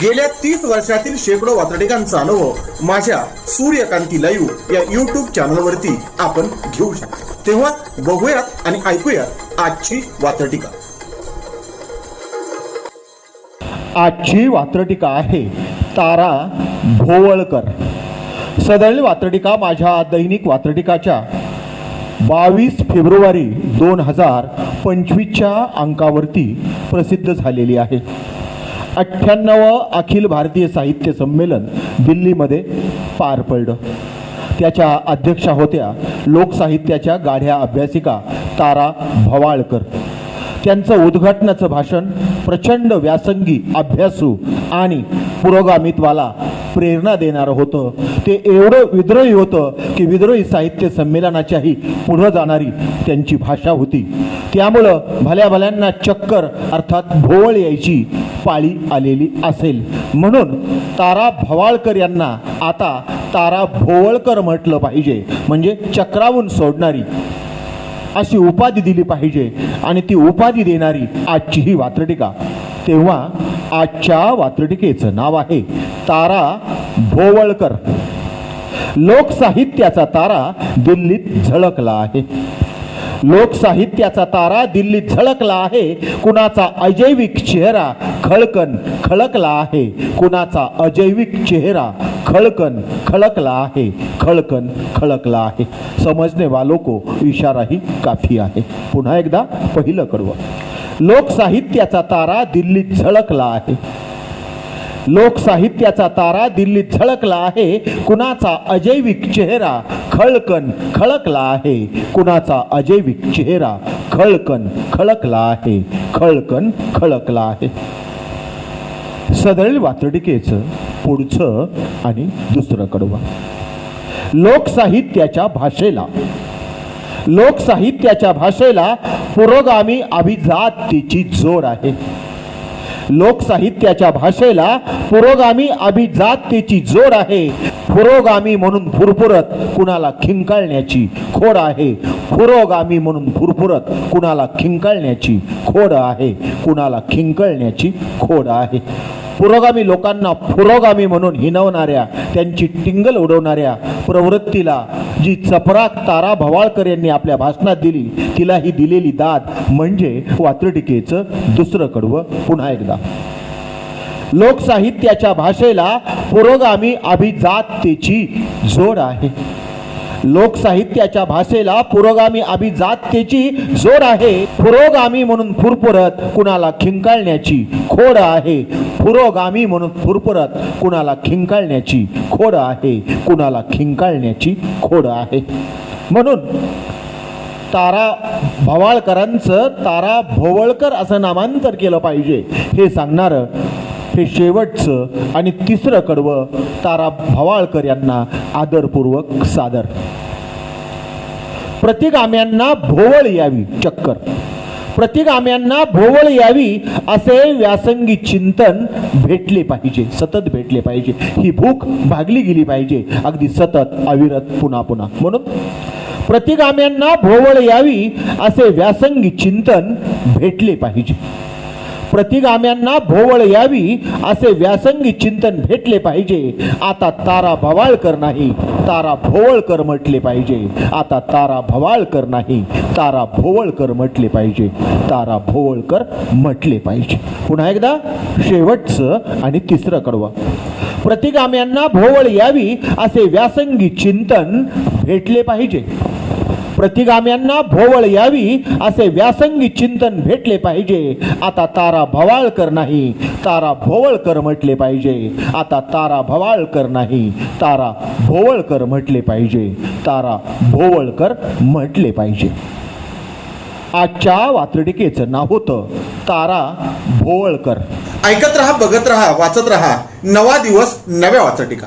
गेल्या तीस वर्षातील शेकडो वातडिकांचा अनुभव माझ्या सूर्यकांती लाईव्ह या युट्यूब चॅनलवरती आपण घेऊ शकतो. तेव्हा बघूयात आणि ऐकूयात आजची वातडिका आजची वात्रटिका आहे तारा भोवळकर. सदळ वात्रटिका माझ्या दैनिक वात्रटिकाच्या बावीस फेब्रुवारी दोन हजार पंचवीसच्या अंकावरती प्रसिद्ध झालेली आहे. अठ्ठ्याण्णव अखिल भारतीय साहित्य संमेलन दिल्लीमध्ये पार पडलं. त्याच्या अध्यक्षा होत्या लोकसाहित्याच्या गाढ्या अभ्यासिका तारा भवाळकर. त्यांचं उद्घाटनाचं भाषण प्रचंड व्यासंगी अभ्यासू आणि पुरोगामित्वाला प्रेरणा देणारं होतं. ते एवढं विद्रोही होतं की विद्रोही साहित्य संमेलनाच्याही पुढं जाणारी त्यांची भाषा होती. त्यामुळं भल्या भल्यांना चक्कर अर्थात भोवळ यायची पाळी आलेली असेल. म्हणून तारा भवाळकर यांना आता तारा भोवळकर म्हटलं पाहिजे. म्हणजे चक्रावून सोडणारी. अशी उपाधी दिली पाहिजे. आणि ती उपाधी देणारी आजची ही वात्रटिका. तेव्हा आजच्या वात्रटिकेचं नाव आहे तारा भोवळकर. लोकसाहित्याचा तारा दिल्लीत झळकला आहे. लोकसाहित्याचा तारा दिल्लीत झळकला आहे. कुणाचा अजैविक चेहरा खळकन खळकला आहे. कुणाचा अजैविक चेहरा खळकन खळकला आहे. खळकन खळकला आहे. समजणे वालो को इशारा ही काफी आहे. पुन्हा एकदा पहिलं कडवं. लोकसाहित्याचा तारा दिल्लीत झळकला आहे. लोकसाहित्याचा तारा दिल्लीत झळकला आहे. कुणाचा अजैविक चेहरा खळकन खळकला आहे. कुणाचा अजैविक चेहरा खळकन खळकला आहे. खळकन खळकला आहे. सदळील वातडिकेचं पुढचं आणि दुसरं कडवा. लोकसाहित्याच्या भाषेला. लोकसाहित्याच्या भाषेला पुरोगामी अभिजातीची जोड आहे. लोकसाहित्याच्या भाषेला पुरोगामी अभिजाततेची जोड आहे. पुरोगामी म्हणून फुरफुरत कुणाला खिंकाळण्याची खोड आहे. पुरोगामी म्हणून फुरफुरत कुणाला खिंकाळण्याची खोड आहे. कुणाला खिंकळण्याची खोड आहे. पुरोगामी लोकांना पुरोगामी म्हणून हिनवणाऱ्या त्यांची टिंगल उडवणाऱ्या प्रवृत्तीला जी चपराक तारा भवाळकर यांनी आपल्या भाषणात दिली तिला ही दिलेली दाद म्हणजे वात्रटिकेचं दुसरं कडवं. पुन्हा एकदा. लोकसाहित्याच्या भाषेला पुरोगामी अभिजाततेची जोड आहे. लोकसाहित्याच्या भाषेला पुरोगामी अभिजाततेची जोड आहे. पुरोगामी म्हणून फुरफुरत कुणाला खिंकाळण्याची खोड आहे. पुरोगामी म्हणून फुरफुरत कुणाला खिंकाळण्याची खोड आहे कुणाला खिंकाळण्याची खोड आहे. म्हणून तारा भवाळकरांचं तारा भोवळकर असं नामांतर केलं पाहिजे. हे सांगणारं हे शेवटचं आणि तिसरं कडवं तारा भवाळकर यांना आदरपूर्वक सादर. प्रतिगाम्यांना भोवळ यावी चक्कर. प्रतिगाम्यांना भोवळ यावी असे व्यासंगी चिंतन भेटले पाहिजे सतत भेटले पाहिजे. ही भूक भागली गेली पाहिजे. अगदी सतत अविरत पुन्हा पुन्हा. म्हणून प्रतिगाम्यांना भोवळ यावी असे व्यासंगी चिंतन भेटले पाहिजे. प्रतिगाम्यांना भोवळ यावी असे व्यासंगी चिंतन भेटले पाहिजे. आता तारा भवाळकर नाही तारा भोवळकर म्हटले पाहिजे. आता तारा भवाळकर नाही तारा भोवळकर म्हटले पाहिजे. तारा भोवळकर म्हटले पाहिजे. पुन्हा एकदा शेवटचं आणि तिसरं कडवं. प्रतिगाम्यांना भोवळ यावी असे व्यासंगी चिंतन भेटले पाहिजे. प्रतिगाम्यांना भोवळ यावी असे व्यासंगी चिंतन भेटले पाहिजे. आता तारा भवाळकर नाही. तारा भोवळकर म्हटले पाहिजे. आता तारा भवाळकर नाही. तारा भोवळकर म्हटले पाहिजे. तारा भोवळकर म्हटले पाहिजे. आजच्या वात्रटिकेचं नाव होतं तारा भोवळकर. ऐकत रहा बघत रहा वाचत रहा. नवा दिवस नव्या वाचटिका